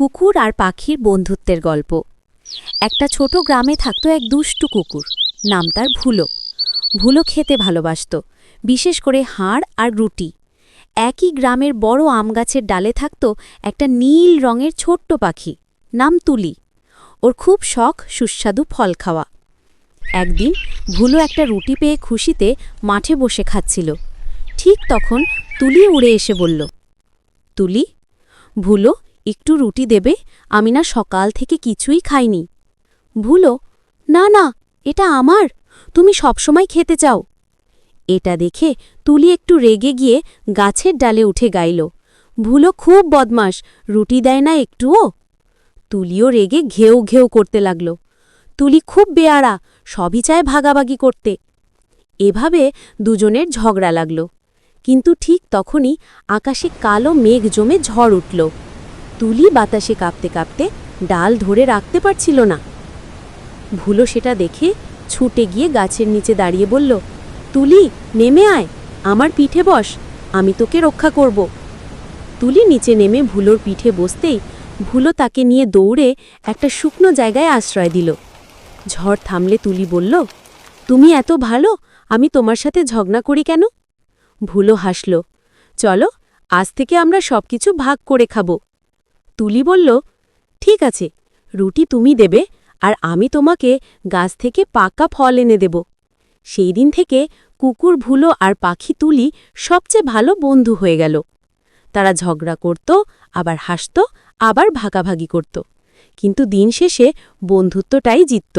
কুকুর আর পাখির বন্ধুত্বের গল্প। একটা ছোট গ্রামে থাকতো এক দুষ্টু কুকুর। নাম তার ভুলো। ভুলো খেতে ভালোবাসত, বিশেষ করে হাড় আর রুটি। একই গ্রামের বড় আম গাছের ডালে থাকত একটা নীল রঙের ছোট্ট পাখি, নাম তুলি। ওর খুব শখ সুস্বাদু ফল খাওয়া। একদিন ভুলো একটা রুটি পেয়ে খুশিতে মাঠে বসে খাচ্ছিল। ঠিক তখন তুলি উড়ে এসে বলল, তুলি, ভুলো একটু রুটি দেবে আমি না সকাল থেকে কিছুই খাইনি। ভুলো, না না, এটা আমার, তুমি সবসময় খেতে চাও। এটা দেখে তুলি একটু রেগে গিয়ে গাছের ডালে উঠে গাইল। ভুলো, খুব বদমাস রুটি দেয় না একটুও? তুলিও রেগে ঘেউ ঘেউ করতে লাগল। তুলি খুব বেয়ারা সবই চায় ভাগাভাগি করতে। এভাবে দুজনের ঝগড়া লাগল। কিন্তু ঠিক তখনই আকাশে কালো মেঘ জমে ঝড় উঠল। তুলি বাতাসে কাঁপতে কাঁপতে ডাল ধরে রাখতে পারছিল না। ভুলো সেটা দেখে ছুটে গিয়ে গাছের নিচে দাঁড়িয়ে বলল, তুলি, নেমে আয়, আমার পিঠে বস, আমি তোকে রক্ষা করব। তুলি নিচে নেমে ভুলোর পিঠে বসতেই ভুলো তাকে নিয়ে দৌড়ে একটা শুকনো জায়গায় আশ্রয় দিল। ঝড় থামলে তুলি বলল, তুমি এত ভালো, আমি তোমার সাথে ঝগড়া করি কেন? ভুলো হাসল, চলো, আজ থেকে আমরা সব কিছু ভাগ করে খাব। তুলি বলল, ঠিক আছে, রুটি তুমি দেবে আর আমি তোমাকে গাছ থেকে পাকা ফল এনে দেব। সেই দিন থেকে কুকুর, ভুলো আর পাখি তুলি সবচেয়ে ভালো বন্ধু হয়ে গেল। তারা ঝগড়া করত, আবার হাসত, আবার ভাগাভাগি করত। কিন্তু দিন শেষে বন্ধুত্বটাই জিতত।